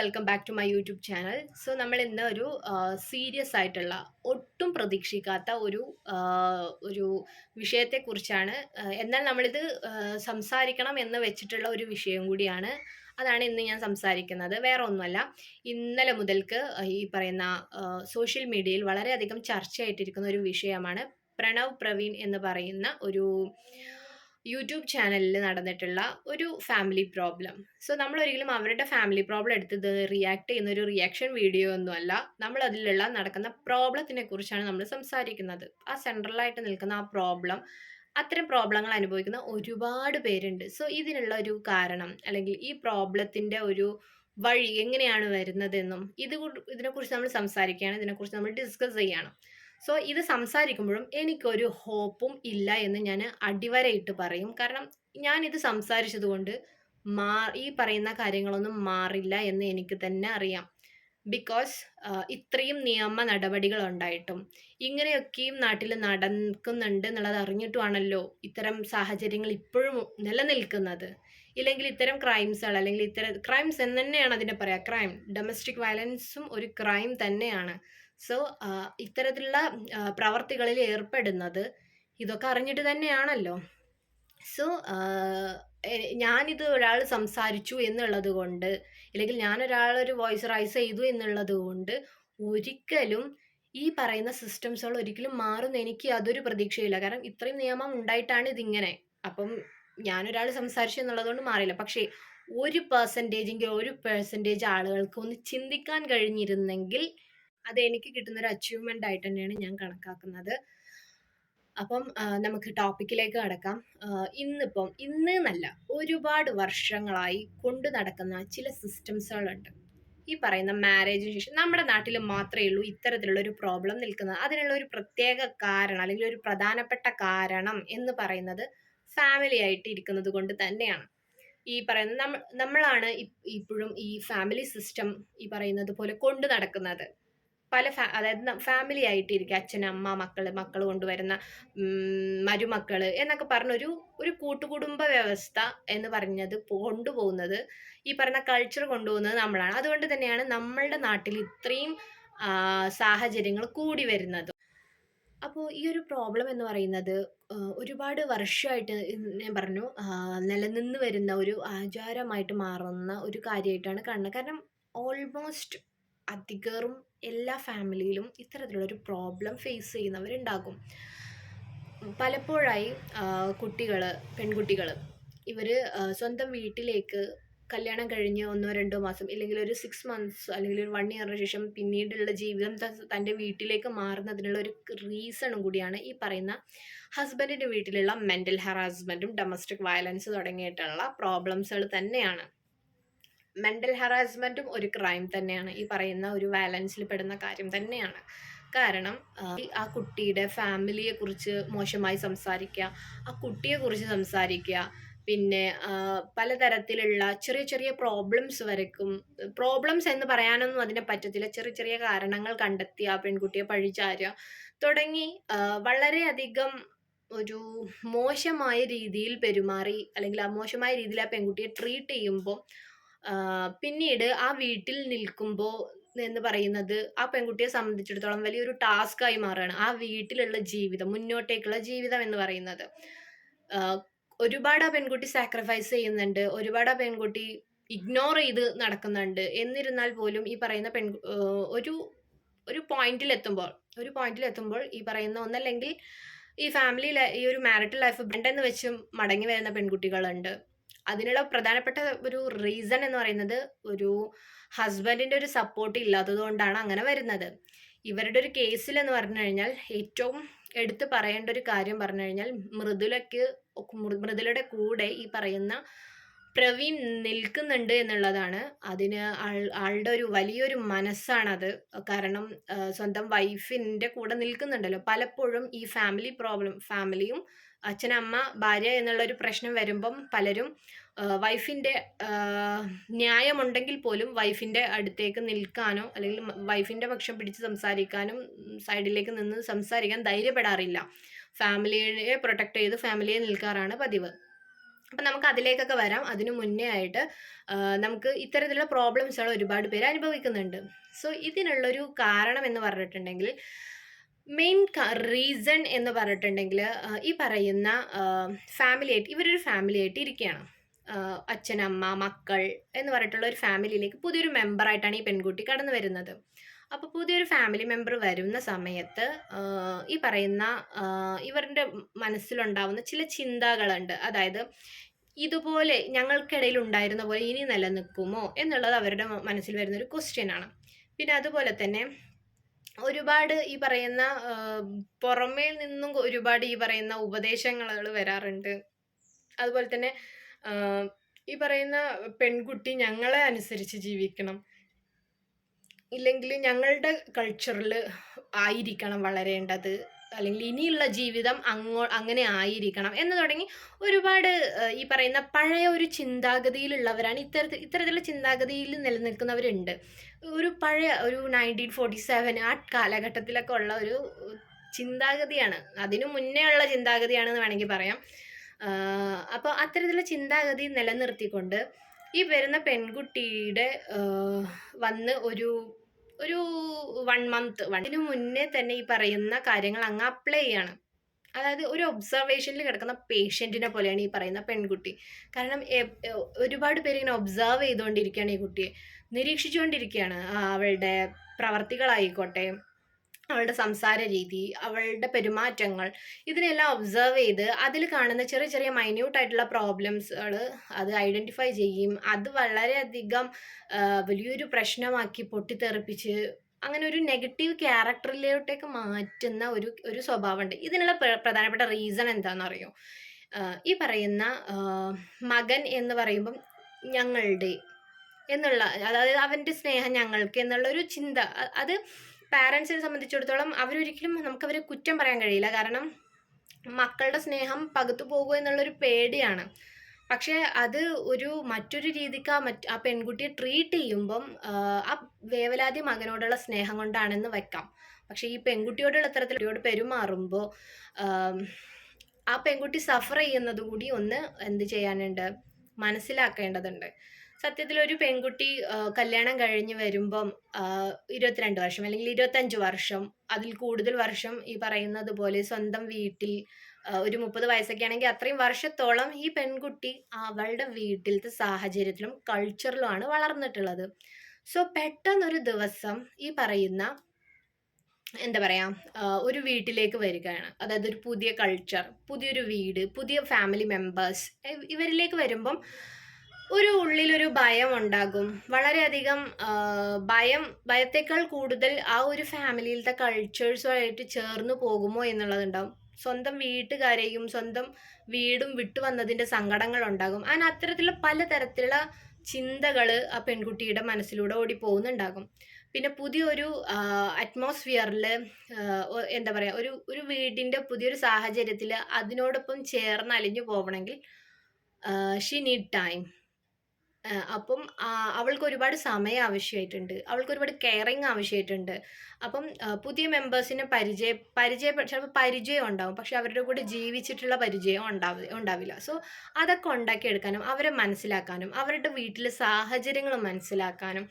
Welcome back to my YouTube channel so നമ്മൾ ഇന്ന് ഒരു സീരിയസ് ആയിട്ടുള്ള ഒട്ടും പ്രതീക്ഷിക്കാത്ത ഒരു ഒരു വിഷയത്തെക്കുറിച്ചാണ്. എന്നാൽ നമ്മളിത് സംസാരിക്കണം എന്ന് വെച്ചിട്ടുള്ള ഒരു വിഷയം കൂടിയാണ്. അതാണ് ഇന്ന് ഞാൻ സംസാരിക്കുന്നത്. വേറെ ഒന്നുമല്ല ഇന്നലെ മുതൽക്ക് ഈ പറയുന്ന സോഷ്യൽ മീഡിയയിൽ വളരെയധികം ചർച്ചയായിട്ടിരിക്കുന്ന ഒരു വിഷയമാണ് പ്രണവ് പ്രവീൺ എന്ന് പറയുന്ന ഒരു യൂട്യൂബ് ചാനലിൽ നടന്നിട്ടുള്ള ഒരു ഫാമിലി പ്രോബ്ലം. സോ നമ്മൾ ഒരിക്കലും അവരുടെ ഫാമിലി പ്രോബ്ലം എടുത്തത് റിയാക്ട് ചെയ്യുന്ന ഒരു റിയാക്ഷൻ വീഡിയോ ഒന്നുമല്ല നമ്മൾ അതിലുള്ള നടക്കുന്ന പ്രോബ്ലത്തിനെ കുറിച്ചാണ് നമ്മൾ സംസാരിക്കുന്നത്. ആ സെൻട്രലായിട്ട് നിൽക്കുന്ന ആ പ്രോബ്ലം അത്തരം പ്രോബ്ലങ്ങൾ അനുഭവിക്കുന്ന ഒരുപാട് പേരുണ്ട്. സോ ഇതിനുള്ള ഒരു കാരണം അല്ലെങ്കിൽ ഈ പ്രോബ്ലത്തിന്റെ ഒരു വഴി എങ്ങനെയാണ് വരുന്നതെന്നും ഇത് ഇതിനെക്കുറിച്ച് നമ്മൾ സംസാരിക്കുകയാണ്. ഇതിനെക്കുറിച്ച് നമ്മൾ ഡിസ്കസ് ചെയ്യണം. സോ ഇത് സംസാരിക്കുമ്പോഴും എനിക്കൊരു ഹോപ്പും ഇല്ല എന്ന് ഞാൻ അടിവരയിട്ട് പറയും. കാരണം ഞാൻ ഇത് സംസാരിച്ചത് കൊണ്ട് മാ ഈ പറയുന്ന കാര്യങ്ങളൊന്നും മാറില്ല എന്ന് എനിക്ക് തന്നെ അറിയാം. ബിക്കോസ് ഇത്രയും നിയമ നടപടികൾ ഉണ്ടായിട്ടും ഇങ്ങനെയൊക്കെയും നാട്ടിൽ നടക്കുന്നുണ്ട് എന്നുള്ളത് അറിഞ്ഞിട്ടുമാണല്ലോ ഇത്തരം സാഹചര്യങ്ങൾ ഇപ്പോഴും നിലനിൽക്കുന്നത്. ഇല്ലെങ്കിൽ ഇത്തരം ക്രൈംസുകൾ അല്ലെങ്കിൽ ഇത്തരം ക്രൈംസ് എന്ന് തന്നെയാണ് അതിനെ പറയുക. ക്രൈം ഡൊമസ്റ്റിക് വയലൻസും ഒരു ക്രൈം തന്നെയാണ്. സോ ഇത്തരത്തിലുള്ള പ്രവർത്തികളിൽ ഏർപ്പെടുന്നത് ഇതൊക്കെ അറിഞ്ഞിട്ട് തന്നെയാണല്ലോ. സോ ഞാനിത് ഒരാൾ സംസാരിച്ചു എന്നുള്ളത് കൊണ്ട് അല്ലെങ്കിൽ ഒരു വോയിസ് റൈസ് ചെയ്തു എന്നുള്ളത് കൊണ്ട് ഒരിക്കലും ഈ പറയുന്ന സിസ്റ്റംസുകൾ ഒരിക്കലും മാറുന്ന എനിക്ക് അതൊരു പ്രതീക്ഷയില്ല കാരണം ഇത്രയും നിയമം ഉണ്ടായിട്ടാണ് ഇതിങ്ങനെ. അപ്പം ഞാനൊരാൾ സംസാരിച്ചു എന്നുള്ളത് കൊണ്ട് മാറിയില്ല. പക്ഷേ ഒരു പെർസെന്റേജെങ്കിൽ ഒരു പെർസെന്റേജ് ആളുകൾക്ക് ഒന്ന് ചിന്തിക്കാൻ കഴിഞ്ഞിരുന്നെങ്കിൽ അത് എനിക്ക് കിട്ടുന്ന ഒരു അച്ചീവ്മെന്റ് ആയിട്ട് തന്നെയാണ് ഞാൻ കണക്കാക്കുന്നത്. അപ്പം നമുക്ക് ടോപ്പിക്കിലേക്ക് കടക്കാം. ഇന്നിപ്പം ഇന്ന് എന്നല്ല ഒരുപാട് വർഷങ്ങളായി കൊണ്ടു നടക്കുന്ന ചില സിസ്റ്റംസുകളുണ്ട് ഈ പറയുന്ന മാരേജിന് ശേഷം നമ്മുടെ നാട്ടിൽ മാത്രമേ ഉള്ളൂ ഇത്തരത്തിലുള്ള ഒരു പ്രോബ്ലം നിൽക്കുന്നത്. അതിനുള്ള ഒരു പ്രത്യേക കാരണം അല്ലെങ്കിൽ ഒരു പ്രധാനപ്പെട്ട കാരണം എന്ന് പറയുന്നത് ഫാമിലി ആയിട്ട് ഇരിക്കുന്നത് കൊണ്ട് തന്നെയാണ്. ഈ പറയുന്ന നമ്മ നമ്മളാണ് ഇപ്പോഴും ഈ ഫാമിലി സിസ്റ്റം ഈ പറയുന്നത് പോലെ കൊണ്ടു നടക്കുന്നത്. പല ഫാ അതായത് ഫാമിലി ആയിട്ടിരിക്കുക അച്ഛൻ അമ്മ മക്കൾ മക്കൾ കൊണ്ടുവരുന്ന മരുമക്കൾ എന്നൊക്കെ പറഞ്ഞൊരു ഒരു കൂട്ടുകുടുംബ വ്യവസ്ഥ എന്ന് പറഞ്ഞത് കൊണ്ടുപോകുന്നത് ഈ പറഞ്ഞ കൾച്ചർ കൊണ്ടുപോകുന്നത് നമ്മളാണ്. അതുകൊണ്ട് തന്നെയാണ് നമ്മളുടെ നാട്ടിൽ ഇത്രയും സാഹചര്യങ്ങൾ കൂടി വരുന്നത്. അപ്പോൾ ഈ ഒരു പ്രോബ്ലം എന്ന് പറയുന്നത് ഒരുപാട് വർഷമായിട്ട് ഞാൻ പറഞ്ഞു നിലനിന്ന് വരുന്ന ഒരു ആചാരമായിട്ട് മാറുന്ന ഒരു കാര്യമായിട്ടാണ് കാണുന്നത്. കാരണം ഓൾമോസ്റ്റ് അധികറും എല്ലാ ഫാമിലിയിലും ഇത്തരത്തിലുള്ളൊരു പ്രോബ്ലം ഫേസ് ചെയ്യുന്നവരുണ്ടാകും. പലപ്പോഴായി കുട്ടികൾ പെൺകുട്ടികൾ ഇവർ സ്വന്തം വീട്ടിലേക്ക് കല്യാണം കഴിഞ്ഞ് ഒന്നോ രണ്ടോ മാസം ഇല്ലെങ്കിൽ ഒരു സിക്സ് മന്ത്സ് അല്ലെങ്കിൽ ഒരു വൺ ഇയറിന് ശേഷം പിന്നീടുള്ള ജീവിതം തന്റെ വീട്ടിലേക്ക് മാറുന്നതിനുള്ള ഒരു റീസണും കൂടിയാണ് ഈ പറയുന്ന ഹസ്ബൻഡിന്റെ വീട്ടിലുള്ള മെന്റൽ ഹറാസ്മെന്റും ഡൊമസ്റ്റിക് വയലൻസ് തുടങ്ങിയിട്ടുള്ള പ്രോബ്ലംസുകൾ തന്നെയാണ്. മെന്റൽ ഹറാസ്മെന്റും ഒരു ക്രൈം തന്നെയാണ്. ഈ പറയുന്ന ഒരു വയലൻസിൽ പെടുന്ന കാര്യം തന്നെയാണ്. കാരണം ആ, കുട്ടിയുടെ ഫാമിലിയെ കുറിച്ച് മോശമായി സംസാരിക്കുക ആ കുട്ടിയെ കുറിച്ച് സംസാരിക്കുക പിന്നെ പലതരത്തിലുള്ള ചെറിയ ചെറിയ പ്രോബ്ലംസ് വരയ്ക്കും. പ്രോബ്ലംസ് എന്ന് പറയാനൊന്നും അതിനെ പറ്റത്തില്ല. ചെറിയ ചെറിയ കാരണങ്ങൾ കണ്ടെത്തി ആ പെൺകുട്ടിയെ പഴിചാരുക. തുടങ്ങി വളരെയധികം ഒരു മോശമായ രീതിയിൽ പെരുമാറി അല്ലെങ്കിൽ ആ മോശമായ രീതിയിൽ ആ പെൺകുട്ടിയെ ട്രീറ്റ് ചെയ്യുമ്പോൾ പിന്നീട് ആ വീട്ടിൽ നിൽക്കുമ്പോൾ എന്ന് പറയുന്നത് ആ പെൺകുട്ടിയെ സംബന്ധിച്ചിടത്തോളം വലിയൊരു ടാസ്ക്കായി മാറുകയാണ്. ആ വീട്ടിലുള്ള ജീവിതം മുന്നോട്ടേക്കുള്ള ജീവിതം എന്ന് പറയുന്നത്. ഒരുപാട് ആ പെൺകുട്ടി സാക്രിഫൈസ് ചെയ്യുന്നുണ്ട് ഒരുപാട് ആ പെൺകുട്ടി ഇഗ്നോർ ചെയ്ത് നടക്കുന്നുണ്ട്. എന്നിരുന്നാൽ പോലും ഈ പറയുന്ന പെൺ ഒരു ഒരു പോയിന്റിൽ എത്തുമ്പോൾ ഒരു പോയിന്റിൽ എത്തുമ്പോൾ ഈ പറയുന്ന ഒന്നല്ലെങ്കിൽ ഈ ഫാമിലി ഈ ഒരു മാരിറ്റൽ ലൈഫ് ബ്രണ്ടെന്ന് വെച്ചും മടങ്ങി വരുന്ന പെൺകുട്ടികളുണ്ട്. അതിനുള്ള പ്രധാനപ്പെട്ട ഒരു റീസൺ എന്ന് പറയുന്നത് ഒരു ഹസ്ബൻഡിന്റെ ഒരു സപ്പോർട്ട് ഇല്ലാത്തത് കൊണ്ടാണ് അങ്ങനെ വരുന്നത്. ഇവരുടെ ഒരു കേസിൽ എന്ന് പറഞ്ഞു കഴിഞ്ഞാൽ ഏറ്റവും എടുത്തു പറയേണ്ട ഒരു കാര്യം പറഞ്ഞു കഴിഞ്ഞാൽ മൃദുലയ്ക്ക് മൃദുലയുടെ കൂടെ ഈ പറയുന്ന പ്രവീൺ നിൽക്കുന്നുണ്ട് എന്നുള്ളതാണ്. അതിന് ആളുടെ ഒരു വലിയൊരു മനസ്സാണത്. കാരണം സ്വന്തം വൈഫിന്റെ കൂടെ നിൽക്കുന്നുണ്ടല്ലോ. പലപ്പോഴും ഈ ഫാമിലി പ്രോബ്ലം ഫാമിലിയും അച്ഛനമ്മ ഭാര്യ എന്നുള്ള ഒരു പ്രശ്നം വരുമ്പം പലരും വൈഫിന്റെ ന്യായമുണ്ടെങ്കിൽ പോലും വൈഫിന്റെ അടുത്തേക്ക് നിൽക്കാനോ അല്ലെങ്കിൽ വൈഫിന്റെ പക്ഷം പിടിച്ച് സംസാരിക്കാനും സൈഡിലേക്ക് നിന്ന് സംസാരിക്കാൻ ധൈര്യപ്പെടാറില്ല. ഫാമിലിയെ പ്രൊട്ടക്റ്റ് ചെയ്ത് ഫാമിലിയെ നിൽക്കാറാണ് പതിവ്. അപ്പം നമുക്ക് അതിലേക്കൊക്കെ വരാം. അതിനു മുന്നേ ആയിട്ട് നമുക്ക് ഇത്തരത്തിലുള്ള പ്രോബ്ലംസുകൾ ഒരുപാട് പേര് അനുഭവിക്കുന്നുണ്ട്. സോ ഇതിനുള്ളൊരു കാരണം എന്ന് പറഞ്ഞിട്ടുണ്ടെങ്കിൽ മെയിൻ റീസൺ എന്ന് പറഞ്ഞിട്ടുണ്ടെങ്കിൽ ഈ പറയുന്ന ഫാമിലി ആയിട്ട് ഇവരൊരു ഫാമിലി ആയിട്ട് ഇരിക്കുകയാണ് അച്ഛൻ അമ്മ മക്കൾ എന്ന് പറഞ്ഞിട്ടുള്ള ഒരു ഫാമിലിയിലേക്ക് പുതിയൊരു മെമ്പറായിട്ടാണ് ഈ പെൺകുട്ടി കടന്നു വരുന്നത്. അപ്പോൾ പുതിയൊരു ഫാമിലി മെമ്പർ വരുന്ന സമയത്ത് ഈ പറയുന്ന ഇവരുടെ മനസ്സിലുണ്ടാവുന്ന ചില ചിന്തകളുണ്ട്. അതായത് ഇതുപോലെ ഞങ്ങൾക്കിടയിൽ ഉണ്ടായിരുന്ന പോലെ ഇനി നിലനിൽക്കുമോ എന്നുള്ളത് അവരുടെ മനസ്സിൽ വരുന്ന ഒരു ക്വസ്റ്റ്യൻ ആണ്. പിന്നെ അതുപോലെ തന്നെ ഒരുപാട് ഈ പറയുന്ന പുറമേ നിന്നും ഒരുപാട് ഈ പറയുന്ന ഉപദേശങ്ങൾ വരാറുണ്ട്. അതുപോലെ തന്നെ ഈ പറയുന്ന പെൺകുട്ടി ഞങ്ങളെ അനുസരിച്ച് ജീവിക്കണം. ഇല്ലെങ്കിൽ ഞങ്ങളുടെ കൾച്ചറിൽ ആയിരിക്കണം വളരേണ്ടത്. അല്ലെങ്കിൽ ഇനിയുള്ള ജീവിതം അങ്ങോ അങ്ങനെ ആയിരിക്കണം എന്ന് തുടങ്ങി ഒരുപാട് ഈ പറയുന്ന പഴയ ഒരു ചിന്താഗതിയിലുള്ളവരാണ്. ഇത്തരത്തിൽ ഇത്തരത്തിലുള്ള ചിന്താഗതിയിൽ നിലനിൽക്കുന്നവരുണ്ട്. ഒരു പഴയ ഒരു നയന്റീൻ ഫോർട്ടി സെവൻ ആ കാലഘട്ടത്തിലൊക്കെ ഉള്ള ഒരു ചിന്താഗതിയാണ്. അതിനു മുന്നേ ഉള്ള ചിന്താഗതിയാണെന്ന് വേണമെങ്കിൽ പറയാം. അപ്പോൾ അത്തരത്തിലുള്ള ചിന്താഗതി നിലനിർത്തിക്കൊണ്ട് ഈ വരുന്ന പെൺകുട്ടിയുടെ വന്ന് ഒരു ഒരു വൺ മന്ത് വണ്ണിന് മുന്നേ തന്നെ ഈ പറയുന്ന കാര്യങ്ങൾ അങ്ങ് അപ്ലൈ ചെയ്യണം. അതായത് ഒരു ഒബ്സർവേഷനിൽ കിടക്കുന്ന പേഷ്യന്റിനെ പോലെയാണ് ഈ പറയുന്ന പെൺകുട്ടി. കാരണം ഒരുപാട് പേര് ഇങ്ങനെ ഒബ്സർവ് ചെയ്തുകൊണ്ടിരിക്കുകയാണ് ഈ കുട്ടിയെ. നിരീക്ഷിച്ചുകൊണ്ടിരിക്കുകയാണ് അവളുടെ പ്രവർത്തികളായിക്കോട്ടെ അവളുടെ സംസാര രീതി അവളുടെ പെരുമാറ്റങ്ങൾ ഇതിനെല്ലാം ഒബ്സർവ് ചെയ്ത് അതിൽ കാണുന്ന ചെറിയ ചെറിയ മൈന്യൂട്ട് ആയിട്ടുള്ള പ്രോബ്ലംസുകൾ അത് ഐഡന്റിഫൈ ചെയ്യും. അത് വളരെയധികം വലിയൊരു പ്രശ്നമാക്കി പൊട്ടിത്തെറിപ്പിച്ച് അങ്ങനെ ഒരു നെഗറ്റീവ് ക്യാരക്ടറിലോട്ടേക്ക് മാറ്റുന്ന ഒരു ഒരു സ്വഭാവമുണ്ട്. ഇതിനുള്ള പ്രധാനപ്പെട്ട റീസൺ എന്താണെന്ന് അറിയോ ഈ പറയുന്ന മകൻ എന്ന് പറയുമ്പം ഞങ്ങളുടെ എന്നുള്ള അതായത് അവന്റെ സ്നേഹം ഞങ്ങൾക്ക് എന്നുള്ള ഒരു ചിന്ത. അത് പാരൻസിനെ സംബന്ധിച്ചിടത്തോളം അവരൊരിക്കലും നമുക്ക് അവരെ കുറ്റം പറയാൻ കഴിയില്ല. കാരണം മക്കളുടെ സ്നേഹം പകുത്തു പോകുമോ എന്നുള്ളൊരു പേടിയാണ്. പക്ഷേ അത് ഒരു മറ്റൊരു രീതിക്ക് ആ മറ്റ് ആ പെൺകുട്ടിയെ ട്രീറ്റ് ചെയ്യുമ്പം ആ, വേവലാതി മകനോടുള്ള സ്നേഹം കൊണ്ടാണെന്ന് വെക്കാം. പക്ഷേ ഈ പെൺകുട്ടിയോടുള്ള ഇത്തരത്തിലോട് പെരുമാറുമ്പോൾ ആ പെൺകുട്ടി സഫർ ചെയ്യുന്നത് കൂടി ഒന്ന് എന്ത് ചെയ്യാനുണ്ട്? മനസ്സിലാക്കേണ്ടതുണ്ട്. സത്യത്തിൽ ഒരു പെൺകുട്ടി കല്യാണം കഴിഞ്ഞ് വരുമ്പം ഇരുപത്തിരണ്ട് വർഷം അല്ലെങ്കിൽ ഇരുപത്തഞ്ച് വർഷം അതിൽ കൂടുതൽ വർഷം ഈ പറയുന്നത് പോലെ സ്വന്തം വീട്ടിൽ ഒരു മുപ്പത് വയസ്സൊക്കെ ആണെങ്കിൽ അത്രയും വർഷത്തോളം ഈ പെൺകുട്ടി അവളുടെ വീട്ടിലത്തെ സാഹചര്യത്തിലും കൾച്ചറിലുമാണ് വളർന്നിട്ടുള്ളത്. സോ പെട്ടെന്നൊരു ദിവസം ഈ പറയുന്ന എന്താ പറയാ ഒരു വീട്ടിലേക്ക് വരികയാണ്. അതായത് ഒരു പുതിയ കൾച്ചർ പുതിയൊരു വീട് പുതിയ ഫാമിലി മെമ്പേഴ്സ് ഇവരിലേക്ക് വരുമ്പം ഒരു ഉള്ളിലൊരു ഭയം ഉണ്ടാകും വളരെയധികം ഭയം ഭയത്തേക്കാൾ കൂടുതൽ ആ ഒരു ഫാമിലിയിലത്തെ കൾച്ചേഴ്സുമായിട്ട് ചേർന്ന് പോകുമോ എന്നുള്ളതുണ്ടാവും. സ്വന്തം വീട്ടുകാരെയും സ്വന്തം വീടും വിട്ടു വന്നതിന്റെ സങ്കടങ്ങൾ ഉണ്ടാകും അങ്ങനെ അത്തരത്തിലുള്ള പലതരത്തിലുള്ള ചിന്തകൾ ആ പെൺകുട്ടിയുടെ മനസ്സിലൂടെ ഓടി പോകുന്നുണ്ടാകും പിന്നെ പുതിയൊരു അറ്റ്മോസ്ഫിയറിൽ എന്താ പറയുക ഒരു ഒരു വീടിന്റെ പുതിയൊരു സാഹചര്യത്തിൽ അതിനോടൊപ്പം ചേർന്ന് അലിഞ്ഞു പോകണമെങ്കിൽ ഷി നീഡ് ടൈം അപ്പം അവൾക്ക് ഒരുപാട് സമയം ആവശ്യമായിട്ടുണ്ട് അവൾക്ക് ഒരുപാട് കെയറിങ് ആവശ്യമായിട്ടുണ്ട് അപ്പം പുതിയ മെമ്പേഴ്സിനെ പരിചയ പരിചയ ചിലപ്പോൾ പരിചയം ഉണ്ടാവും. പക്ഷെ അവരുടെ കൂടെ ജീവിച്ചിട്ടുള്ള പരിചയം ഉണ്ടാവി ഉണ്ടാവില്ല. സോ അതൊക്കെ ഉണ്ടാക്കിയെടുക്കാനും അവരെ മനസ്സിലാക്കാനും അവരുടെ വീട്ടിലെ സാഹചര്യങ്ങൾ മനസ്സിലാക്കാനും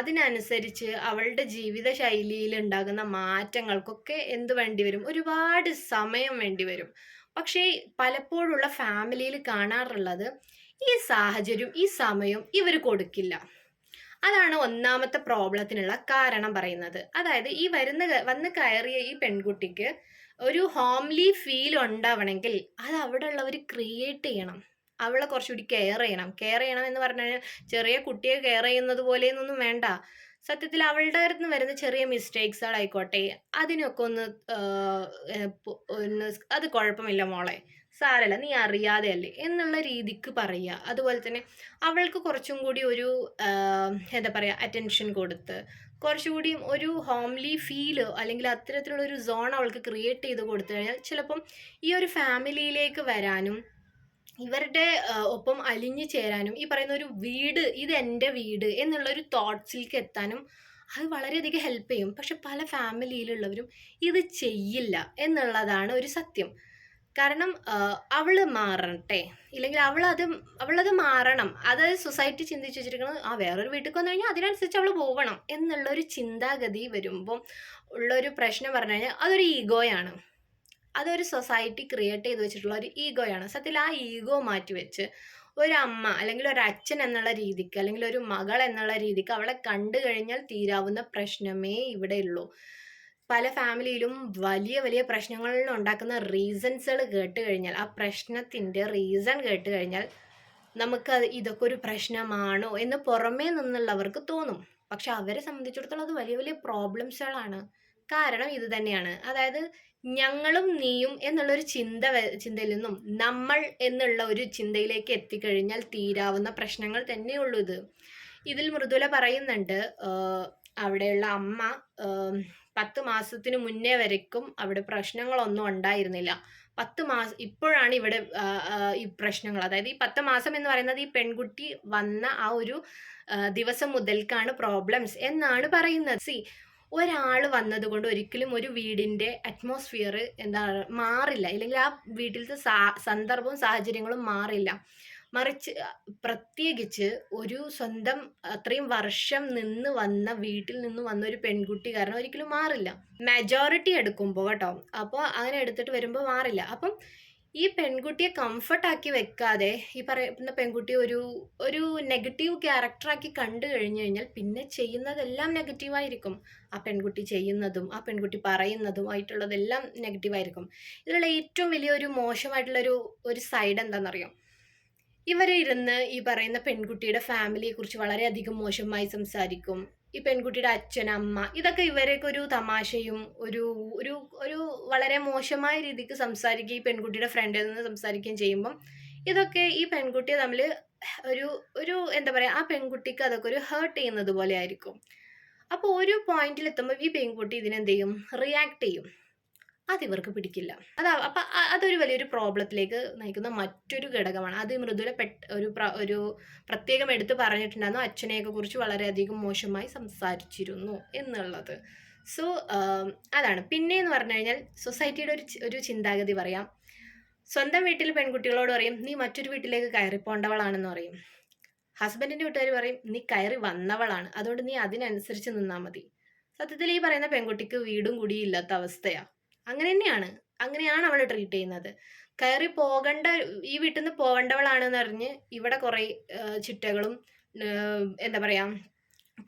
അതിനനുസരിച്ച് അവളുടെ ജീവിത ശൈലിയിൽ ഉണ്ടാകുന്ന മാറ്റങ്ങൾക്കൊക്കെ എന്ത് വേണ്ടി വരും? ഒരുപാട് സമയം വേണ്ടി വരും. പക്ഷേ പലപ്പോഴുള്ള ഫാമിലിയിൽ കാണാറുള്ളത് ഈ സാഹചര്യം ഈ സമയം ഇവർ കൊടുക്കില്ല. അതാണ് ഒന്നാമത്തെ പ്രോബ്ലത്തിനുള്ള കാരണം പറയുന്നത്. അതായത് ഈ വരുന്ന വന്ന് കയറിയ ഈ പെൺകുട്ടിക്ക് ഒരു ഹോംലി ഫീൽ ഉണ്ടാവണമെങ്കിൽ അത് അവിടെ ഉള്ളവർ ക്രിയേറ്റ് ചെയ്യണം. അവളെ കുറച്ചുകൂടി കെയർ ചെയ്യണം. കെയർ ചെയ്യണം എന്ന് പറഞ്ഞാൽ ചെറിയ കുട്ടിയെ കെയർ ചെയ്യുന്നത് പോലെയൊന്നും വേണ്ട. സത്യത്തിൽ അവളുടെ അടുത്ത് വരുന്ന ചെറിയ മിസ്റ്റേക്സുകളായിക്കോട്ടെ അതിനൊക്കെ ഒന്ന് ഒന്ന് അത് കുഴപ്പമില്ല മോളെ. സാരല്ല നീ അറിയാതെ അല്ലേ? എന്നുള്ള രീതിക്ക് പറയുക. അതുപോലെ തന്നെ അവൾക്ക് കുറച്ചും കൂടി ഒരു എന്താ പറയുക അറ്റൻഷൻ കൊടുത്ത് കുറച്ചുകൂടി ഒരു ഹോംലി ഫീൽ അല്ലെങ്കിൽ അത്തരത്തിലുള്ള ഒരു സോൺ അവൾക്ക് ക്രിയേറ്റ് ചെയ്ത് കൊടുത്തു കഴിഞ്ഞാൽ ചിലപ്പം ഈ ഒരു ഫാമിലിയിലേക്ക് വരാനും ഇവരുടെ ഒപ്പം അലിഞ്ഞു ചേരാനും ഈ പറയുന്ന ഒരു വീട് ഇത് എന്റെ വീട് എന്നുള്ള ഒരു തോട്ട്സിലേക്ക് എത്താനും അത് വളരെയധികം ഹെൽപ്പ് ചെയ്യും. പക്ഷെ പല ഫാമിലിയിലുള്ളവരും ഇത് ചെയ്യില്ല എന്നുള്ളതാണ് ഒരു സത്യം. കാരണം അവൾ മാറട്ടെ. ഇല്ലെങ്കിൽ അവളത് അവളത് മാറണം. അത് സൊസൈറ്റി ചിന്തിച്ച് വെച്ചിരിക്കുന്നത് ആ വേറൊരു വീട്ടിൽ വന്നു കഴിഞ്ഞാൽ അതിനനുസരിച്ച് അവൾ പോകണം എന്നുള്ളൊരു ചിന്താഗതി വരുമ്പം ഉള്ളൊരു പ്രശ്നം പറഞ്ഞു കഴിഞ്ഞാൽ അതൊരു ഈഗോയാണ്. അതൊരു സൊസൈറ്റി ക്രിയേറ്റ് ചെയ്ത് വെച്ചിട്ടുള്ള ഒരു ഈഗോയാണ്. സത്യത്തിൽ ആ ഈഗോ മാറ്റി വെച്ച് ഒരു അമ്മ അല്ലെങ്കിൽ ഒരു അച്ഛൻ എന്നുള്ള രീതിക്ക് അല്ലെങ്കിൽ ഒരു മകൾ എന്നുള്ള രീതിക്ക് അവളെ കണ്ടു കഴിഞ്ഞാൽ തീരാവുന്ന പ്രശ്നമേ ഇവിടെ ഉള്ളൂ പല ഫാമിലിയിലും വലിയ വലിയ പ്രശ്നങ്ങൾ ഉണ്ടാക്കുന്ന റീസൺസുകൾ കേട്ട് കഴിഞ്ഞാൽ ആ പ്രശ്നത്തിന്റെ റീസൺ കേട്ട് കഴിഞ്ഞാൽ നമുക്ക് ഇതൊക്കെ ഒരു പ്രശ്നമാണോ എന്ന് പുറമേ നിന്നുള്ളവർക്ക് തോന്നും. പക്ഷെ അവരെ സംബന്ധിച്ചിടത്തോളം അത് വലിയ വലിയ പ്രോബ്ലംസുകളാണ്. കാരണം ഇത് തന്നെയാണ്. അതായത് ഞങ്ങളും നീയും എന്നുള്ളൊരു ചിന്ത ചിന്തയിൽ നിന്നും നമ്മൾ എന്നുള്ള ഒരു ചിന്തയിലേക്ക് എത്തിക്കഴിഞ്ഞാൽ തീരാവുന്ന പ്രശ്നങ്ങൾ തന്നെയുള്ളൂ ഇത്. ഇതിൽ മൃദുല പറയുന്നുണ്ട് അവിടെയുള്ള അമ്മ പത്ത് മാസത്തിന് മുന്നേ വരയ്ക്കും. അവിടെ പ്രശ്നങ്ങളൊന്നും ഉണ്ടായിരുന്നില്ല. പത്ത് മാസം ഇപ്പോഴാണ് ഇവിടെ ഈ പ്രശ്നങ്ങൾ. അതായത് ഈ പത്ത് മാസം എന്ന് പറയുന്നത് ഈ പെൺകുട്ടി വന്ന ആ ഒരു ദിവസം മുതൽക്കാണ് പ്രോബ്ലംസ് എന്നാണ് പറയുന്നത്. സി ഒരാൾ വന്നതുകൊണ്ട് ഒരിക്കലും ഒരു വീടിന്റെ അറ്റ്മോസ്ഫിയർ എന്താ മാറില്ല. അല്ലെങ്കിൽ ആ വീട്ടിലത്തെ സന്ദർഭവും സാഹചര്യങ്ങളും മാറില്ല. മറിച്ച് പ്രത്യേകിച്ച് ഒരു സ്വന്തം അത്രയും വർഷം നിന്ന് വന്ന വീട്ടിൽ നിന്ന് വന്ന ഒരു പെൺകുട്ടി കാരണം ഒരിക്കലും മാറില്ല. മെജോറിറ്റി എടുക്കുമ്പോൾ കേട്ടോ. അപ്പോൾ അങ്ങനെ എടുത്തിട്ട് വരുമ്പോൾ മാറില്ല. അപ്പം ഈ പെൺകുട്ടിയെ കംഫർട്ടാക്കി വെക്കാതെ ഈ പറയുന്ന പെൺകുട്ടി ഒരു ഒരു നെഗറ്റീവ് ക്യാരക്ടറാക്കി കണ്ടു കഴിഞ്ഞു കഴിഞ്ഞാൽ പിന്നെ ചെയ്യുന്നതെല്ലാം നെഗറ്റീവായിരിക്കും ആ പെൺകുട്ടി ചെയ്യുന്നതും ആ പെൺകുട്ടി പറയുന്നതും ആയിട്ടുള്ളതെല്ലാം നെഗറ്റീവായിരിക്കും ഇതിലുള്ള ഏറ്റവും വലിയൊരു മോശമായിട്ടുള്ളൊരു ഒരു സൈഡ് എന്താണെന്നറിയാം? ഇവർ ഇരുന്ന് ഈ പറയുന്ന പെൺകുട്ടിയുടെ ഫാമിലിയെ കുറിച്ച് വളരെയധികം മോശമായി സംസാരിക്കും. ഈ പെൺകുട്ടിയുടെ അച്ഛൻ അമ്മ ഇതൊക്കെ ഇവരെയൊക്കെ ഒരു തമാശയും ഒരു ഒരു ഒരു വളരെ മോശമായ രീതിക്ക് സംസാരിക്കുകയും ഈ പെൺകുട്ടിയുടെ ഫ്രണ്ടിൽ നിന്ന് സംസാരിക്കുകയും ചെയ്യുമ്പം ഇതൊക്കെ ഈ പെൺകുട്ടിയെ തമ്മിൽ ഒരു ഒരു എന്താ പറയുക ആ പെൺകുട്ടിക്ക് അതൊക്കെ ഒരു ഹേർട്ട് ചെയ്യുന്നത് പോലെ ആയിരിക്കും. അപ്പോൾ ഒരു പോയിന്റിൽ എത്തുമ്പോൾ ഈ പെൺകുട്ടി ഇതിനെന്ത് ചെയ്യും? റിയാക്ട് ചെയ്യും. അത് ഇവർക്ക് പിടിക്കില്ല. അതാ അപ്പം അതൊരു വലിയൊരു പ്രോബ്ലത്തിലേക്ക് നയിക്കുന്ന മറ്റൊരു ഘടകമാണ്. അത് മൃദുല പെട്ട ഒരു ഒരു പ്രത്യേകം എടുത്ത് പറഞ്ഞിട്ടുണ്ടായിരുന്നു. അച്ഛനെയൊക്കെ കുറിച്ച് വളരെയധികം മോശമായി സംസാരിച്ചിരുന്നു എന്നുള്ളത്. സോ അതാണ്. പിന്നെ എന്ന് പറഞ്ഞു കഴിഞ്ഞാൽ സൊസൈറ്റിയുടെ ഒരു ഒരു ചിന്താഗതി പറയാം. സ്വന്തം വീട്ടിൽ പെൺകുട്ടികളോട് പറയും നീ മറ്റൊരു വീട്ടിലേക്ക് കയറി കയറിപ്പോണ്ടവളാണെന്ന് പറയും. ഹസ്ബൻഡിന്റെ വീട്ടുകാർ പറയും നീ കയറി വന്നവളാണ്. അതുകൊണ്ട് നീ അതിനനുസരിച്ച് നിന്നാൽ മതി. സത്യത്തിൽ ഈ പറയുന്ന പെൺകുട്ടിക്ക് വീടും കൂടിയില്ലാത്ത ഇല്ലാത്ത അവസ്ഥയാ. അങ്ങനെ തന്നെയാണ് അങ്ങനെയാണ് അവളെ ട്രീറ്റ് ചെയ്യുന്നത്. കയറി പോകേണ്ട ഈ വീട്ടിൽ നിന്ന് പോകേണ്ടവളാണെന്ന് അറിഞ്ഞ് ഇവിടെ കുറേ ചിട്ടകളും എന്താ പറയാ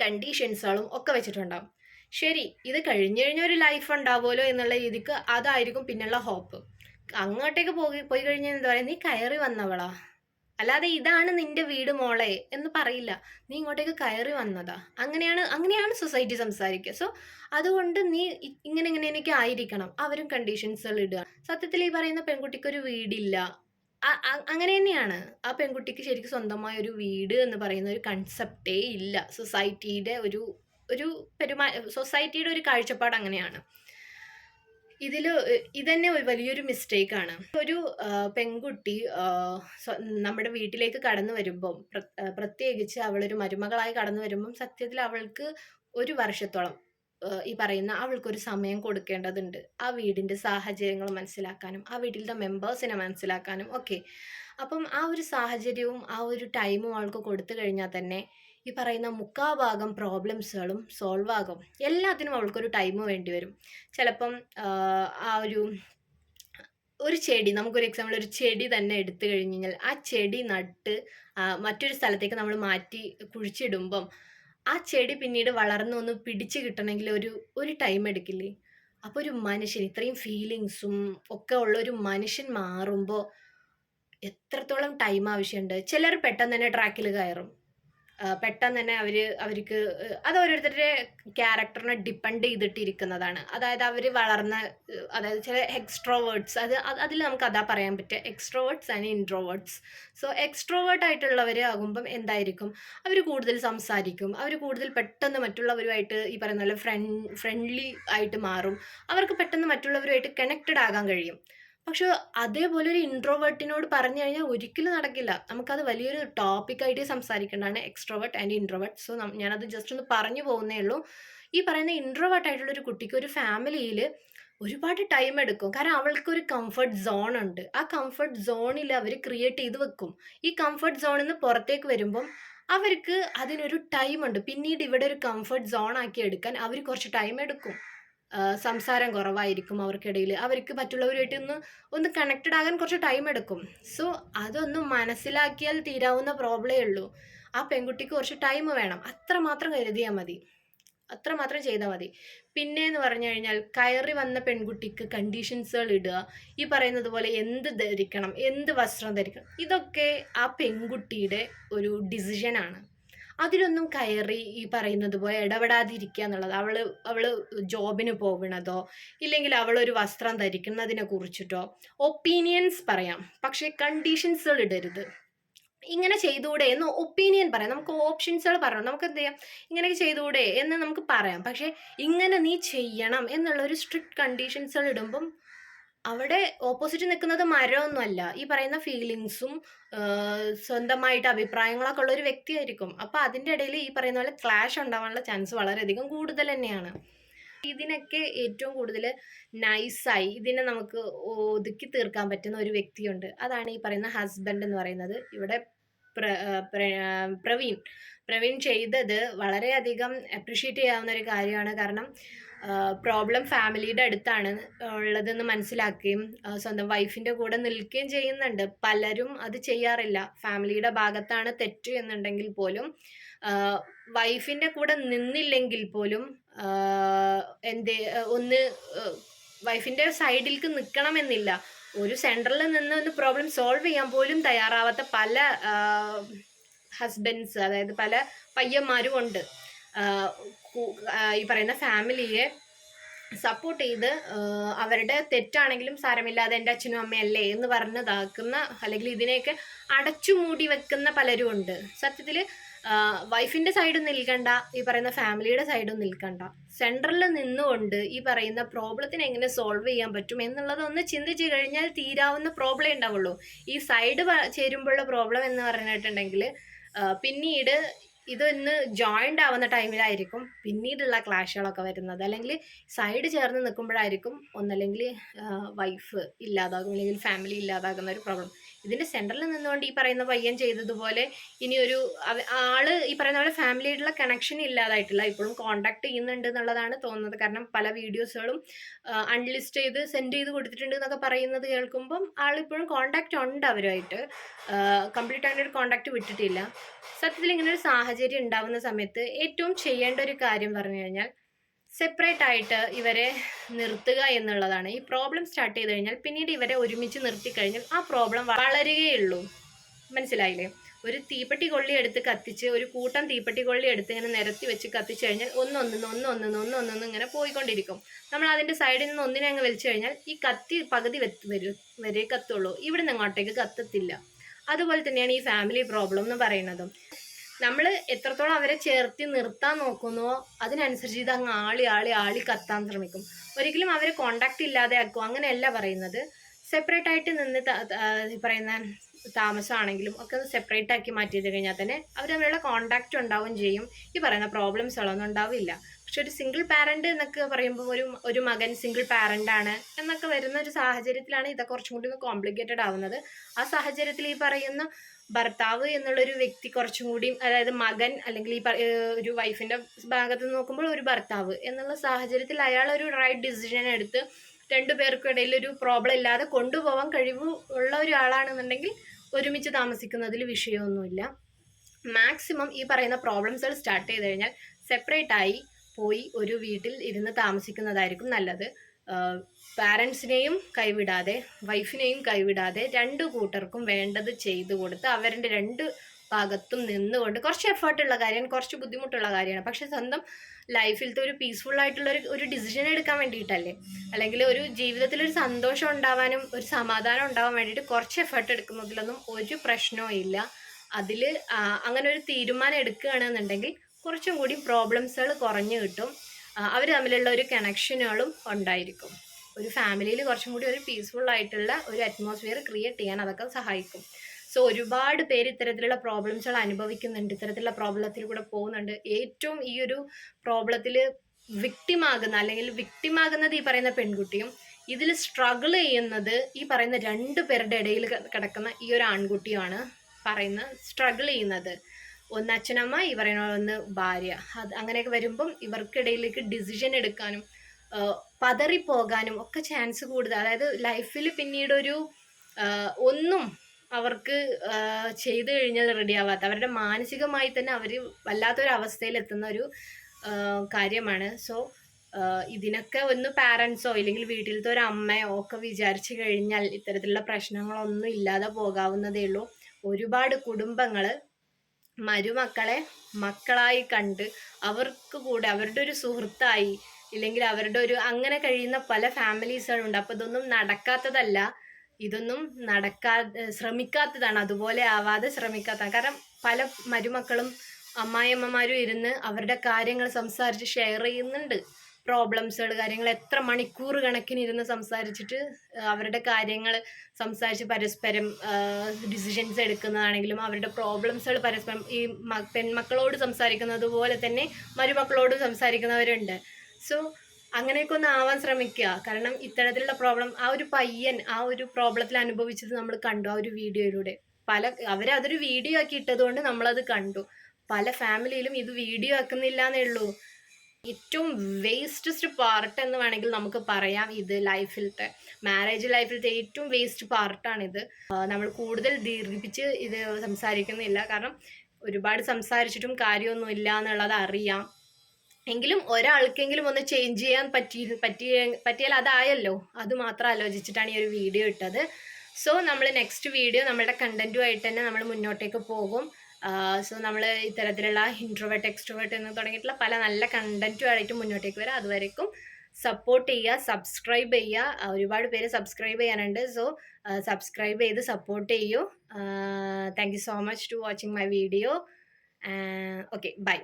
കണ്ടീഷൻസുകളും ഒക്കെ വെച്ചിട്ടുണ്ടാവും. ശരി ഇത് കഴിഞ്ഞു കഴിഞ്ഞ ഒരു ലൈഫ് ഉണ്ടാവുമല്ലോ എന്നുള്ള രീതിക്ക് അതായിരിക്കും പിന്നുള്ള ഹോപ്പ് അങ്ങോട്ടേക്ക് പോയി പോയി കഴിഞ്ഞാൽ എന്താ പറയുക നീ കയറി വന്നവളാ. അല്ലാതെ ഇതാണ് നിന്റെ വീട് മോളെ എന്ന് പറയില്ല. നീ ഇങ്ങോട്ടേക്ക് കയറി വന്നതാ. അങ്ങനെയാണ് അങ്ങനെയാണ് സൊസൈറ്റി സംസാരിക്കുക. സോ അതുകൊണ്ട് നീ ഇങ്ങനെ ഇങ്ങനെ എനിക്ക് ആയിരിക്കണം. അവരും കണ്ടീഷൻസുകൾ ഇടുക. സത്യത്തിൽ ഈ പറയുന്ന പെൺകുട്ടിക്ക് ഒരു വീടില്ല അങ്ങനെ തന്നെയാണ്. ആ പെൺകുട്ടിക്ക് ശരിക്കും സ്വന്തമായ ഒരു വീട് എന്ന് പറയുന്ന ഒരു കൺസെപ്റ്റേ ഇല്ല. സൊസൈറ്റിയുടെ ഒരു ഒരു പെരുമാ സൊസൈറ്റിയുടെ ഒരു കാഴ്ചപ്പാട് അങ്ങനെയാണ്. ഇതിൽ ഇതന്നെ ഒരു വലിയൊരു മിസ്റ്റേക്കാണ് ഒരു പെൺകുട്ടി നമ്മുടെ വീട്ടിലേക്ക് കടന്നു വരുമ്പം പ്രത്യേകിച്ച് അവളൊരു മരുമകളായി കടന്നു വരുമ്പം സത്യത്തിൽ അവൾക്ക് ഒരു വർഷത്തോളം ഈ പറയുന്ന അവൾക്കൊരു സമയം കൊടുക്കേണ്ടതുണ്ട്. ആ വീടിന്റെ സാഹചര്യങ്ങൾ മനസ്സിലാക്കാനും ആ വീട്ടിലത്തെ മെമ്പേഴ്സിനെ മനസ്സിലാക്കാനും ഒക്കെ. അപ്പം ആ ഒരു സാഹചര്യവും ആ ഒരു ടൈമും അവൾക്ക് കൊടുത്തു കഴിഞ്ഞാൽ തന്നെ ഈ പറയുന്ന മുക്കാ ഭാഗം പ്രോബ്ലംസുകളും സോൾവ് ആകും. എല്ലാത്തിനും അവൾക്കൊരു ടൈം വേണ്ടി വരും. ചിലപ്പം ആ, ഒരു ഒരു ചെടി നമുക്കൊരു എക്സാമ്പിൾ ഒരു ചെടി തന്നെ എടുത്തു കഴിഞ്ഞ് കഴിഞ്ഞാൽ ആ ചെടി നട്ട് മറ്റൊരു സ്ഥലത്തേക്ക് നമ്മൾ മാറ്റി കുഴിച്ചിടുമ്പം ആ ചെടി പിന്നീട് വളർന്നു ഒന്ന് പിടിച്ച് കിട്ടണമെങ്കിൽ ഒരു ഒരു ടൈം എടുക്കില്ലേ? അപ്പോൾ ഒരു മനുഷ്യൻ ഇത്രയും ഫീലിങ്സും ഒക്കെ ഉള്ള ഒരു മനുഷ്യൻ മാറുമ്പോൾ എത്രത്തോളം ടൈം ആവശ്യമുണ്ട്. ചിലർ പെട്ടെന്ന് തന്നെ ട്രാക്കിൽ കയറും. പെട്ടെന്ന് തന്നെ അവർ അവർക്ക് അത് ഓരോരുത്തരുടെ ക്യാരക്ടറിനെ ഡിപ്പെൻഡ് ചെയ്തിട്ടിരിക്കുന്നതാണ്. അതായത് അവർ വളർന്ന അതായത് ചില എക്സ്ട്രോവേർഡ്സ് അത് അതിൽ നമുക്ക് അതാ പറയാൻ പറ്റുക. Extroverts and introverts so extrovert ആയിട്ടുള്ളവർ ആകുമ്പം എന്തായിരിക്കും? അവർ കൂടുതൽ സംസാരിക്കും. അവർ കൂടുതൽ പെട്ടെന്ന് മറ്റുള്ളവരുമായിട്ട് ഈ പറയുന്ന പോലെ ഫ്രണ്ട് ഫ്രണ്ട്ലി ആയിട്ട് മാറും. അവർക്ക് പെട്ടെന്ന് മറ്റുള്ളവരുമായിട്ട് കണക്റ്റഡ് ആകാൻ കഴിയും. പക്ഷെ അതേപോലെ ഒരു ഇൻട്രോവേർട്ടിനോട് പറഞ്ഞു കഴിഞ്ഞാൽ ഒരിക്കലും നടക്കില്ല. നമുക്കത് വലിയൊരു ടോപ്പിക്കായിട്ട് സംസാരിക്കേണ്ടതാണ്. എക്സ്ട്രോവേർട്ട് ആൻഡ് ഇൻട്രോവേർട്ട് സോ ഞാനത് ജസ്റ്റ് ഒന്ന് പറഞ്ഞു പോകുന്നേ ഉള്ളൂ. ഈ പറയുന്ന ഇൻട്രോവേർട്ട് ആയിട്ടുള്ള ഒരു കുട്ടിക്ക് ഒരു ഫാമിലിയിൽ ഒരുപാട് ടൈം എടുക്കും. കാരണം അവൾക്ക് ഒരു കംഫർട്ട് സോൺ ഉണ്ട്. ആ കംഫർട്ട് സോണിൽ അവർ ക്രിയേറ്റ് ചെയ്ത് വെക്കും. ഈ കംഫർട്ട് സോണിൽ നിന്ന് പുറത്തേക്ക് വരുമ്പം അവർക്ക് അതിനൊരു ടൈമുണ്ട് പിന്നീട് ഇവിടെ ഒരു കംഫർട്ട് സോൺ ആക്കി എടുക്കാൻ അവർ കുറച്ച് ടൈം എടുക്കും. സംസാരം കുറവായിരിക്കും അവർക്കിടയിൽ അവർക്ക് മറ്റുള്ളവരുമായിട്ട് ഒന്ന് ഒന്ന് കണക്റ്റഡ് ആകാൻ കുറച്ച് ടൈം എടുക്കും. സോ അതൊന്ന് മനസ്സിലാക്കിയാൽ തീരാവുന്ന പ്രോബ്ലേ ഉള്ളൂ. ആ പെൺകുട്ടിക്ക് കുറച്ച് ടൈം വേണം. അത്ര മാത്രം കരുതിയാൽ മതി. അത്ര മാത്രം ചെയ്താൽ മതി. പിന്നെ എന്ന് പറഞ്ഞു കഴിഞ്ഞാൽ കയറി വന്ന പെൺകുട്ടിക്ക് കണ്ടീഷൻസുകൾ ഇടുക. ഈ പറയുന്നത് പോലെ എന്ത് ധരിക്കണം എന്ത് വസ്ത്രം ധരിക്കണം ഇതൊക്കെ ആ പെൺകുട്ടിയുടെ ഒരു ഡിസിഷനാണ് അതിലൊന്നും കയറി ഈ പറയുന്നത് പോലെ ഇടപെടാതിരിക്കുക എന്നുള്ളത്. അവൾ അവൾ ജോബിന് പോകണതോ ഇല്ലെങ്കിൽ അവളൊരു വസ്ത്രം ധരിക്കുന്നതിനെ കുറിച്ചിട്ടോ ഒപ്പീനിയൻസ് പറയാം. പക്ഷേ കണ്ടീഷൻസുകൾ ഇടരുത്. ഇങ്ങനെ ചെയ്തുകൂടെ എന്ന് ഒപ്പീനിയൻ പറയാം. നമുക്ക് ഓപ്ഷൻസുകൾ പറയണം നമുക്ക് എന്ത് ചെയ്യാം? ഇങ്ങനെയൊക്കെ ചെയ്തുകൂടെ എന്ന് നമുക്ക് പറയാം. പക്ഷേ ഇങ്ങനെ നീ ചെയ്യണം എന്നുള്ള ഒരു സ്ട്രിക്റ്റ് കണ്ടീഷൻസുകൾ ഇടുമ്പം അവിടെ ഓപ്പോസിറ്റ് നിൽക്കുന്നത് മരമൊന്നുമല്ല. ഈ പറയുന്ന ഫീലിങ്സും സ്വന്തമായിട്ട് അഭിപ്രായങ്ങളൊക്കെ ഉള്ള ഒരു വ്യക്തിയായിരിക്കും. അപ്പോൾ അതിന്റെ ഇടയിൽ ഈ പറയുന്ന പോലെ ക്ലാഷ് ഉണ്ടാവാനുള്ള ചാൻസ് വളരെയധികം കൂടുതൽ തന്നെയാണ്. ഇതിനൊക്കെ ഏറ്റവും കൂടുതൽ നൈസായി ഇതിനെ നമുക്ക് ഒതുക്കി തീർക്കാൻ പറ്റുന്ന ഒരു വ്യക്തിയുണ്ട്. അതാണ് ഈ പറയുന്ന ഹസ്ബൻഡ് എന്ന് പറയുന്നത്. ഇവിടെ പ്രവീൺ. പ്രവീൺ ചെയ്തത് വളരെയധികം അപ്രിഷ്യേറ്റ് ചെയ്യാവുന്ന ഒരു കാര്യമാണ്. കാരണം പ്രോബ്ലം ഫാമിലിയുടെ അടുത്താണ് ഉള്ളതെന്ന് മനസ്സിലാക്കുകയും സ്വന്തം വൈഫിന്റെ കൂടെ നിൽക്കുകയും ചെയ്യുന്നുണ്ട്. പലരും അത് ചെയ്യാറില്ല. ഫാമിലിയുടെ ഭാഗത്താണ് തെറ്റ് എന്നുണ്ടെങ്കിൽ പോലും വൈഫിന്റെ കൂടെ നിന്നില്ലെങ്കിൽ പോലും എന്തേ ഒന്ന് വൈഫിന്റെ സൈഡിലേക്ക് നിൽക്കണമെന്നില്ല ഒരു സെന്ററിൽ നിന്ന് ഒന്ന് പ്രോബ്ലം സോൾവ് ചെയ്യാൻ പോലും തയ്യാറാവാത്ത പല ഹസ്ബൻഡ്സ് അതായത് പല പയ്യന്മാരും ഉണ്ട്. ഈ പറയുന്ന ഫാമിലിയെ സപ്പോർട്ട് ചെയ്ത് അവരുടെ തെറ്റാണെങ്കിലും സാരമില്ലാതെ എന്റെ അച്ഛനും അമ്മയല്ലേ എന്ന് പറഞ്ഞതാക്കുന്ന അല്ലെങ്കിൽ ഇതിനെയൊക്കെ അടച്ചു മൂടി വെക്കുന്ന പലരും ഉണ്ട്. സത്യത്തിൽ വൈഫിന്റെ സൈഡ് നിൽക്കണ്ട ഈ പറയുന്ന ഫാമിലിയുടെ സൈഡും നിൽക്കണ്ട. സെൻട്രലിൽ നിന്നുകൊണ്ട് ഈ പറയുന്ന പ്രോബ്ലത്തിന് എങ്ങനെ സോൾവ് ചെയ്യാൻ പറ്റും എന്നുള്ളത് ഒന്ന് ചിന്തിച്ച് കഴിഞ്ഞാൽ തീരാവുന്ന പ്രോബ്ലം ഉണ്ടാവുള്ളൂ. ഈ സൈഡ് ചേരുമ്പോഴുള്ള പ്രോബ്ലം എന്ന് പറഞ്ഞിട്ടുണ്ടെങ്കിൽ പിന്നീട് ഇതൊന്ന് ജോയിന്റ് ആവുന്ന ടൈമിലായിരിക്കും പിന്നീടുള്ള ക്ലാഷുകളൊക്കെ വരുന്നത്. അല്ലെങ്കിൽ സൈഡ് ചേർന്ന് നിൽക്കുമ്പോഴായിരിക്കും ഒന്നല്ലെങ്കിൽ വൈഫ് ഇല്ലാതാകും അല്ലെങ്കിൽ ഫാമിലി ഇല്ലാതാകുന്ന ഒരു പ്രോബ്ലം ഇതിന്റെ സെന്ററിൽ നിന്നുകൊണ്ട് ഈ പറയുന്ന പയ്യൻ ചെയ്തതുപോലെ ഇനി ഒരു ആൾ ഈ പറയുന്ന പോലെ ഫാമിലിയായിട്ടുള്ള കണക്ഷൻ ഇല്ലാതായിട്ടില്ല. ഇപ്പോഴും കോണ്ടാക്ട് ചെയ്യുന്നുണ്ട് എന്നുള്ളതാണ് തോന്നുന്നത്. കാരണം പല വീഡിയോസുകളും അൺലിസ്റ്റ് ചെയ്ത് സെൻഡ് ചെയ്ത് കൊടുത്തിട്ടുണ്ട് എന്നൊക്കെ പറയുന്നത് കേൾക്കുമ്പം ആളിപ്പോഴും കോണ്ടാക്ട് ഉണ്ട് അവരുമായിട്ട്. കംപ്ലീറ്റ് ആയിട്ട് കോണ്ടാക്ട് വിട്ടിട്ടില്ല. സത്യത്തിൽ ഇങ്ങനെ ഒരു സാഹചര്യം ഉണ്ടാവുന്ന സമയത്ത് ഏറ്റവും ചെയ്യേണ്ട ഒരു കാര്യം പറഞ്ഞു കഴിഞ്ഞാൽ സെപ്പറേറ്റ് ആയിട്ട് ഇവരെ നിർത്തുക എന്നുള്ളതാണ്. ഈ പ്രോബ്ലം സ്റ്റാർട്ട് ചെയ്ത് കഴിഞ്ഞാൽ പിന്നീട് ഇവരെ ഒരുമിച്ച് നിർത്തി കഴിഞ്ഞാൽ ആ പ്രോബ്ലം വളരുകയുള്ളൂ. മനസ്സിലായില്ലേ? ഒരു തീപ്പെട്ടി കൊള്ളി എടുത്ത് കത്തിച്ച് ഒരു കൂട്ടം തീപ്പെട്ടി കൊള്ളി എടുത്ത് ഇങ്ങനെ നിരത്തി വെച്ച് കത്തിച്ച് കഴിഞ്ഞാൽ ഒന്നൊന്നിന്ന് ഒന്നൊന്നിന്ന് ഒന്നൊന്നിന്ന് ഇങ്ങനെ പോയിക്കൊണ്ടിരിക്കും. നമ്മൾ അതിന്റെ സൈഡിൽ നിന്ന് ഒന്നിനെ അങ്ങ് വലിച്ചു കഴിഞ്ഞാൽ ഈ കത്തി പകുതി വരും വരെ കത്തുള്ളൂ. ഇവിടെ നിന്ന് അങ്ങോട്ടേക്ക് കത്തത്തില്ല. അതുപോലെ തന്നെയാണ് ഈ ഫാമിലി പ്രോബ്ലം എന്ന് പറയുന്നതും. നമ്മൾ എത്രത്തോളം അവരെ ചേർത്തി നിർത്താൻ നോക്കുന്നുവോ അതിനനുസരിച്ച് ഇത് അങ്ങ് ആളി ആളി ആളി കത്താൻ ശ്രമിക്കും. ഒരിക്കലും അവരെ കോണ്ടാക്ട് ഇല്ലാതെ ആക്കും അങ്ങനെയല്ല പറയുന്നത്. സെപ്പറേറ്റ് ആയിട്ട് നിന്ന് പറയുന്ന താമസമാണെങ്കിലും ഒക്കെ സെപ്പറേറ്റ് ആക്കി മാറ്റി കഴിഞ്ഞാൽ തന്നെ അവർ തമ്മിലുള്ള കോണ്ടാക്ട് ഉണ്ടാവുകയും ചെയ്യും. ഈ പറയുന്ന പ്രോബ്ലംസുകളൊന്നും ഉണ്ടാവില്ല. പക്ഷെ ഒരു സിംഗിൾ പാരന്റ് എന്നൊക്കെ പറയുമ്പോൾ ഒരു ഒരു മകൻ സിംഗിൾ പാരന്റ് ആണ് എന്നൊക്കെ വരുന്ന ഒരു സാഹചര്യത്തിലാണ് ഇതൊക്കെ കുറച്ചും കൂടി കോംപ്ലിക്കേറ്റഡ് ആവുന്നത്. ആ സാഹചര്യത്തിൽ ഈ പറയുന്ന ഭർത്താവ് എന്നുള്ളൊരു വ്യക്തി കുറച്ചും കൂടി അതായത് മകൻ അല്ലെങ്കിൽ ഈ ഒരു വൈഫിന്റെ ഭാഗത്ത് നോക്കുമ്പോൾ ഒരു ഭർത്താവ് എന്നുള്ള സാഹചര്യത്തിൽ അയാൾ ഒരു റൈറ്റ് ഡിസിഷൻ എടുത്ത് രണ്ടു പേർക്കും ഇടയിൽ ഒരു പ്രോബ്ലം ഇല്ലാതെ കൊണ്ടുപോകാൻ കഴിവ് ഉള്ള ഒരാളാണെന്നുണ്ടെങ്കിൽ ഒരുമിച്ച് താമസിക്കുന്നതിൽ വിഷയമൊന്നുമില്ല. മാക്സിമം ഈ പറയുന്ന പ്രോബ്ലംസുകൾ സ്റ്റാർട്ട് ചെയ്ത് കഴിഞ്ഞാൽ സെപ്പറേറ്റ് ആയി പോയി ഒരു വീട്ടിൽ ഇരുന്ന് താമസിക്കുന്നതായിരിക്കും നല്ലത്. പാരൻസിനെയും കൈവിടാതെ വൈഫിനെയും കൈവിടാതെ രണ്ടു കൂട്ടർക്കും വേണ്ടത് ചെയ്തു കൊടുത്ത് അവരുടെ രണ്ട് ഭാഗത്തും നിന്നുകൊണ്ട് കുറച്ച് എഫേർട്ടുള്ള കാര്യമാണ് കുറച്ച് ബുദ്ധിമുട്ടുള്ള കാര്യമാണ്. പക്ഷെ സ്വന്തം ലൈഫിലത്തെ ഒരു പീസ്ഫുൾ ആയിട്ടുള്ള ഒരു ഒരു ഡിസിഷൻ എടുക്കാൻ വേണ്ടിയിട്ടല്ലേ? അല്ലെങ്കിൽ ഒരു ജീവിതത്തിൽ ഒരു സന്തോഷം ഉണ്ടാവാനും ഒരു സമാധാനം ഉണ്ടാവാൻ വേണ്ടിയിട്ട് കുറച്ച് എഫേർട്ട് എടുക്കുന്നതിലൊന്നും ഒരു പ്രശ്നവും ഇല്ല. അതിൽ അങ്ങനെ ഒരു തീരുമാനം എടുക്കുകയാണെന്നുണ്ടെങ്കിൽ കുറച്ചും കൂടി പ്രോബ്ലംസുകൾ കുറഞ്ഞു കിട്ടും. അവർ തമ്മിലുള്ള ഒരു കണക്ഷനുകളും ഉണ്ടായിരിക്കും. ഒരു ഫാമിലിയിൽ കുറച്ചും കൂടി ഒരു പീസ്ഫുൾ ആയിട്ടുള്ള ഒരു അറ്റ്മോസ്ഫിയർ ക്രിയേറ്റ് ചെയ്യാൻ അതൊക്കെ സഹായിക്കും. സോ ഒരുപാട് പേര് ഇത്തരത്തിലുള്ള പ്രോബ്ലംസുകൾ അനുഭവിക്കുന്നുണ്ട്. ഇത്തരത്തിലുള്ള പ്രോബ്ലത്തിൽ കൂടെ പോകുന്നുണ്ട്. ഏറ്റവും ഈ ഒരു പ്രോബ്ലത്തിൽ വിക്ടിമാകുന്ന അല്ലെങ്കിൽ വിക്ടിമാകുന്നത് ഈ പറയുന്ന പെൺകുട്ടിയും ഇതിൽ സ്ട്രഗിൾ ചെയ്യുന്നത് ഈ പറയുന്ന രണ്ട് പേരുടെ ഇടയിൽ കിടക്കുന്ന ഈ ഒരു ആൺകുട്ടിയുമാണ് പറയുന്ന സ്ട്രഗിൾ ചെയ്യുന്നത്. ഒന്ന് അച്ഛനമ്മ ഈ പറയുന്ന ഒന്ന് ഭാര്യ. അത് അങ്ങനെയൊക്കെ വരുമ്പം ഇവർക്കിടയിലേക്ക് ഡിസിഷൻ എടുക്കാനും പതറിപ്പോകാനും ഒക്കെ ചാൻസ് കൂടുതൽ. അതായത് ലൈഫിൽ പിന്നീടൊരു ഒന്നും അവർക്ക് ചെയ്തു കഴിഞ്ഞാൽ റെഡി ആവാത്ത അവരുടെ മാനസികമായി തന്നെ അവർ വല്ലാത്തൊരു അവസ്ഥയിലെത്തുന്ന ഒരു കാര്യമാണ്. സോ ഇതിനൊക്കെ ഒന്ന് പാരൻസോ ഇല്ലെങ്കിൽ വീട്ടിലത്തെ ഒരു അമ്മയോ ഒക്കെ വിചാരിച്ചു കഴിഞ്ഞാൽ ഇത്തരത്തിലുള്ള പ്രശ്നങ്ങളൊന്നും ഇല്ലാതെ പോകാവുന്നതേ ഉള്ളൂ. ഒരുപാട് കുടുംബങ്ങൾ മരുമക്കളെ മക്കളായി കണ്ട് അവർക്ക് കൂടെ അവരുടെ ഒരു സുഹൃത്തായി ഇല്ലെങ്കിൽ അവരുടെ ഒരു അങ്ങനെ കഴിയുന്ന പല ഫാമിലീസുകളുണ്ട് അപ്പോൾ ഇതൊന്നും നടക്കാത്തതല്ല. ഇതൊന്നും നടക്കാ ശ്രമിക്കാത്തതാണ്. അതുപോലെ ആവാതെ ശ്രമിക്കാത്ത കാരണം പല മരുമക്കളും അമ്മായിയമ്മമാരും ഇരുന്ന് അവരുടെ കാര്യങ്ങൾ സംസാരിച്ച് ഷെയർ ചെയ്യുന്നുണ്ട്. പ്രോബ്ലംസുകൾ കാര്യങ്ങൾ എത്ര മണിക്കൂർ കണക്കിന് ഇരുന്ന് സംസാരിച്ചിട്ട് അവരുടെ കാര്യങ്ങൾ സംസാരിച്ച് പരസ്പരം ഡിസിഷൻസ് എടുക്കുന്നതാണെങ്കിലും അവരുടെ പ്രോബ്ലംസുകൾ പരസ്പരം ഈ പെൺമക്കളോട് സംസാരിക്കുന്നത് പോലെ തന്നെ മരുമക്കളോട് സംസാരിക്കുന്നവരുണ്ട്. സോ അങ്ങനെയൊക്കെ ഒന്ന് ആവാൻ ശ്രമിക്കുക. കാരണം ഇത്തരത്തിലുള്ള പ്രോബ്ലം ആ ഒരു പയ്യൻ ആ ഒരു പ്രോബ്ലത്തിൽ അനുഭവിച്ചത് നമ്മൾ കണ്ടു ആ ഒരു വീഡിയോയിലൂടെ. പല അവരതൊരു വീഡിയോ ആക്കി ഇട്ടതുകൊണ്ട് നമ്മളത് കണ്ടു. പല ഫാമിലിയിലും ഇത് വീഡിയോ ആക്കുന്നില്ല എന്നേ ഉള്ളൂ. ഏറ്റവും വേസ്റ്റസ്റ്റ് പാർട്ട് എന്ന് വേണമെങ്കിൽ നമുക്ക് പറയാം ഇത് ലൈഫിലത്തെ മാരേജ് ലൈഫിലത്തെ ഏറ്റവും വേസ്റ്റ് പാർട്ടാണിത് നമ്മൾ കൂടുതൽ ദീർഘിപ്പിച്ച് ഇത് സംസാരിക്കുന്നില്ല. കാരണം ഒരുപാട് സംസാരിച്ചിട്ടും കാര്യമൊന്നും ഇല്ല എന്നുള്ളത് അറിയാം. എങ്കിലും ഒരാൾക്കെങ്കിലും ഒന്ന് ചേഞ്ച് ചെയ്യാൻ പറ്റി പറ്റിയ പറ്റിയാൽ അതായല്ലോ. അത് മാത്രം ആലോചിച്ചിട്ടാണ് ഈ ഒരു വീഡിയോ ഇട്ടത്. സോ നമ്മൾ നെക്സ്റ്റ് വീഡിയോ നമ്മുടെ കണ്ടന്റുമായിട്ട് തന്നെ നമ്മൾ മുന്നോട്ടേക്ക് പോകും. സോ നമ്മൾ ഇത്തരത്തിലുള്ള ഇൻട്രോവേർട്ട് എക്സ്ട്രോവേർട്ട് എന്ന് തുടങ്ങിയിട്ടുള്ള പല നല്ല കണ്ടന്റുമായിട്ട് മുന്നോട്ടേക്ക് വരാം. അതുവരേക്കും സപ്പോർട്ട് ചെയ്യുക സബ്സ്ക്രൈബ് ചെയ്യുക. ഒരുപാട് പേര് സബ്സ്ക്രൈബ് ചെയ്യാനുണ്ട്. സോ സബ്സ്ക്രൈബ് ചെയ്ത് സപ്പോർട്ട് ചെയ്യൂ. Thank you so much to watching my video okay bye